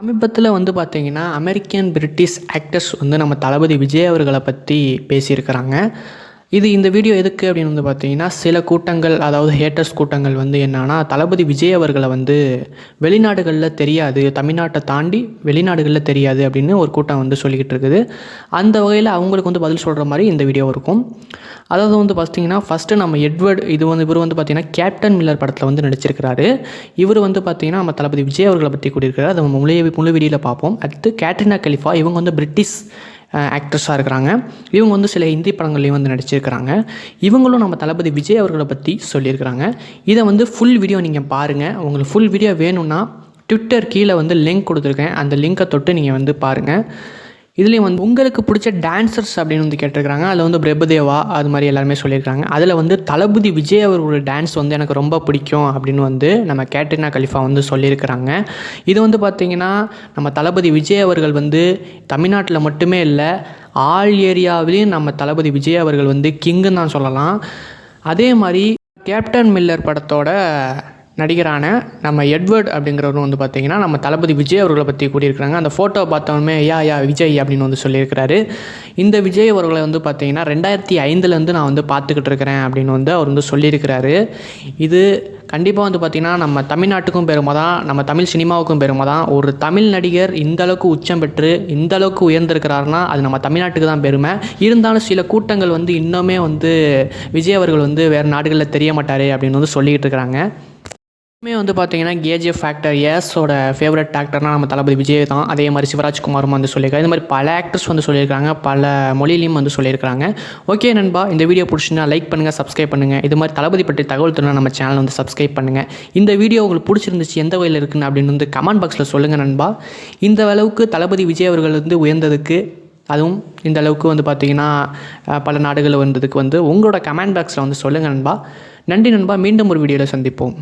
சமீபத்தில் வந்து பார்த்திங்கன்னா அமெரிக்கன் பிரிட்டிஷ் ஆக்டர்ஸ் வந்து நம்ம தளபதி விஜய் அவர்களை பற்றி பேசியிருக்கிறாங்க. இது இந்த வீடியோ எதுக்கு அப்படின்னு வந்து பார்த்தீங்கன்னா சில கூட்டங்கள் அதாவது ஹேட்டர்ஸ் கூட்டங்கள் வந்து என்னன்னா தளபதி விஜய் அவர்களை வந்து வெளிநாடுகளில் தெரியாது தமிழ்நாட்டை தாண்டி வெளிநாடுகளில் தெரியாது அப்படின்னு ஒரு கூட்டம் வந்து சொல்லிக்கிட்டு இருக்குது. அந்த வகையில் அவங்களுக்கு வந்து பதில் சொல்கிற மாதிரி இந்த வீடியோ இருக்கும். அதாவது வந்து பார்த்தீங்கன்னா ஃபஸ்ட்டு நம்ம எட்வர்ட் இது வந்து இவர் வந்து பார்த்தீங்கன்னா கேப்டன் மில்லர் படத்தில் வந்து நடிச்சிருக்கிறாரு. இவர் வந்து பார்த்தீங்கன்னா நம்ம தளபதி விஜய் அவர்களை பற்றி கூடியிருக்கிறார் அதை நம்ம முழு முழு வீடியோவில் பார்ப்போம். அடுத்து கேட்ரினா கலிஃபா இவங்க வந்து பிரிட்டிஷ் ஆக்ட்ரஸாக இருக்கிறாங்க. இவங்க வந்து சில ஹிந்தி படங்கள்லையும் வந்து நடிச்சிருக்கிறாங்க. இவங்களும் நம்ம தளபதி விஜய் அவர்களை பற்றி சொல்லியிருக்கிறாங்க. இதை வந்து ஃபுல் வீடியோ நீங்கள் பாருங்கள் உங்களுக்கு ஃபுல் வீடியோ வேணும்னா ட்விட்டர் கீழே வந்து லிங்க் கொடுத்துருக்கேன். அந்த லிங்க்கை தொட்டு நீங்கள் வந்து பாருங்கள் இதுலேயும் வந்து உங்களுக்கு பிடிச்ச டான்சர்ஸ் அப்படின்னு வந்து கேட்டிருக்கிறாங்க. அதில் வந்து பிரபுதேவா அது மாதிரி எல்லாருமே சொல்லியிருக்காங்க அதில் வந்து தளபதி விஜய் அவர்களோட டான்ஸ் வந்து எனக்கு ரொம்ப பிடிக்கும் அப்படின்னு வந்து நம்ம கேட்ரினா கலிஃபா வந்து சொல்லியிருக்கிறாங்க. இது வந்து பார்த்திங்கன்னா நம்ம தளபதி விஜய் அவர்கள் வந்து தமிழ்நாட்டில் மட்டுமே இல்லை ஆல் ஏரியாவிலையும் நம்ம தளபதி விஜய் அவர்கள் வந்து கிங்குன்னு தான் சொல்லலாம். அதே மாதிரி கேப்டன் மில்லர் படத்தோட நடிகரான நம்ம எட்வர்ட் அப்படிங்கிறவரும் வந்து பார்த்தீங்கன்னா நம்ம தளபதி விஜய் அவர்களை பற்றி கூட்டியிருக்கிறாங்க அந்த ஃபோட்டோ பார்த்தோன்னே யா யா விஜய் அப்படின்னு வந்து சொல்லியிருக்கிறாரு. இந்த விஜய் அவர்களை வந்து பார்த்தீங்கன்னா ரெண்டாயிரத்தி ஐந்துலேருந்து நான் வந்து பார்த்துக்கிட்டு இருக்கிறேன் அப்படின்னு வந்து அவர் வந்து சொல்லியிருக்கிறாரு. இது கண்டிப்பாக வந்து பார்த்திங்கன்னா நம்ம தமிழ்நாட்டுக்கும் பெருமை தான் நம்ம தமிழ் சினிமாவுக்கும் பெருமை தான். ஒரு தமிழ் நடிகர் இந்த அளவுக்கு உச்சம் பெற்று இந்த அளவுக்கு உயர்ந்திருக்கிறாருன்னா அது நம்ம தமிழ்நாட்டுக்கு தான் பெருமை. இருந்தாலும் சில கூட்டங்கள் வந்து இன்னுமே வந்து விஜய் அவர்கள் வந்து வேறு நாடுகளில் தெரிய மாட்டார் அப்படின்னு வந்து சொல்லிக்கிட்டு இருக்கிறாங்க. எப்பவுமே வந்து பார்த்தீங்கன்னா கேஜிஎஃப் ஆக்டர் எஸ்ஸோட ஃபேவரட் ஆக்டர்னால் நம்ம தளபதி விஜய் தான். அதே மாதிரி சிவராஜ்குமாரும் வந்து சொல்லியிருக்காங்க. இது மாதிரி பல ஆக்டர்ஸ் வந்து சொல்லியிருக்காங்க. பல மொழியிலையும் வந்து சொல்லியிருக்காங்க ஓகே நண்பா இந்த வீடியோ பிடிச்சிருந்தா லைக் பண்ணுங்கள் சப்ஸ்கிரைப் பண்ணுங்கள் இது மாதிரி தளபதி பற்றி தகவல் தரணும் நம்ம சேனல் வந்து சப்ஸ்கிரைப் பண்ணுங்கள் இந்த வீடியோ உங்களுக்கு பிடிச்சிருந்துச்சு எந்த வகையில் இருக்குன்னு அப்படின்னு வந்து கமெண்ட் பாக்ஸில் சொல்லுங்கள் நண்பா. இந்த அளவுக்கு தளபதி விஜய் அவர்கள் வந்து உயர்ந்ததுக்கு அதுவும் இந்த அளவுக்கு வந்து பார்த்திங்கன்னா பல நாடுகளில் வந்ததுக்கு வந்து உங்களோட கமெண்ட் பாக்ஸில் வந்து சொல்லுங்கள் நண்பா. நன்றி நண்பா மீண்டும் ஒரு வீடியோவில் சந்திப்போம்.